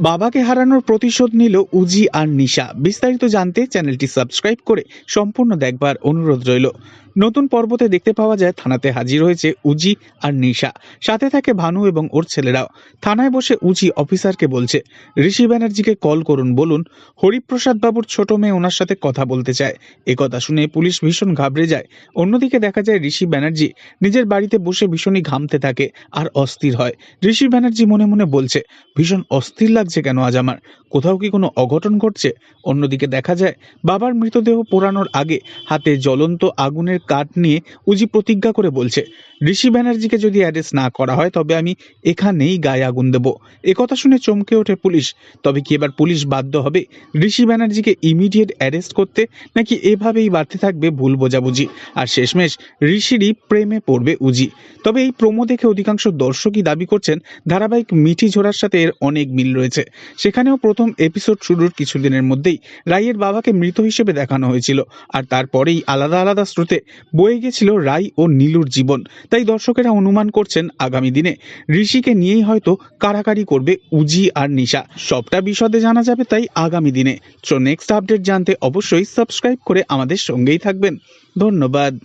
বাবাকে হারানোর প্রতিশোধ নিল উজি আর নিশা। বিস্তারিত জানতে চ্যানেলটি সাবস্ক্রাইব করে সম্পূর্ণ দেখবার অনুরোধ রইল। নতুন পর্বতে দেখতে পাওয়া যায় থানাতে হাজির হয়েছে উজি আর নিশা। সাথে থাকে ভানু এবং ওর ছেলেরাও। থানায় বসে উজি অফিসারকে বলছে, ঋষি ব্যানার্জিকে কল করুন, বলুন, হরিপ্রসাদ বাবুর ছোট মেয়ে ওনার সাথে কথা বলতে চায়। এ কথা শুনে পুলিশ ভীষণ ঘাবড়ে যায়। অন্যদিকে দেখা যায় ঋষি ব্যানার্জি নিজের বাড়িতে বসে ভীষণই ঘামতে থাকে আর অস্থির হয়। ঋষি ব্যানার্জি মনে মনে বলছে, ভীষণ অস্থির লাগছে কেন আজ আমার? কোথাও কি কোনো অঘটন ঘটছে? অন্যদিকে দেখা যায়, বাবার মৃতদেহ পোড়ানোর আগে হাতে জ্বলন্ত আগুনের কাঠ নিয়ে উজি প্রতিজ্ঞা করে বলছে, ঋষি ব্যানার্জিকে যদি অ্যারেস্ট না করা হয়, তবে আমি এখানেই গায়ে আগুন দেবো। একথা শুনে চমকে ওঠে পুলিশ। তবে কি এবার পুলিশ বাধ্য হবে ঋষি ব্যানার্জিকে ইমিডিয়েট অ্যারেস্ট করতে, নাকি এভাবেই বাড়তে থাকবে ভুল বোঝাবুঝি? আর শেষমেশ ঋষিরই প্রেমে পড়বে উজি। তবে এই প্রোমো দেখে অধিকাংশ দর্শকই দাবি করছেন, ধারাবাহিক মিঠি ঝোড়ার সাথে এর অনেক মিল রয়েছে। সেখানেও প্রথম এপিসোড শুরুর কিছুদিনের মধ্যেই রাইয়ের বাবাকে মৃত হিসেবে দেখানো হয়েছিল, আর তারপরেই আলাদা আলাদা স্রোতে বয়ে গেছিল রাই ও নীলুর জীবন। তাই দর্শকেরা অনুমান করছেন আগামী দিনে ঋষিকে নিয়েই হয়তো কারাকারি করবে উজি আর নিশা। সবটা বিশদে জানা যাবে তাই আগামী দিনে। তো নেক্সট আপডেট জানতে অবশ্যই সাবস্ক্রাইব করে আমাদের সঙ্গেই থাকবেন। ধন্যবাদ।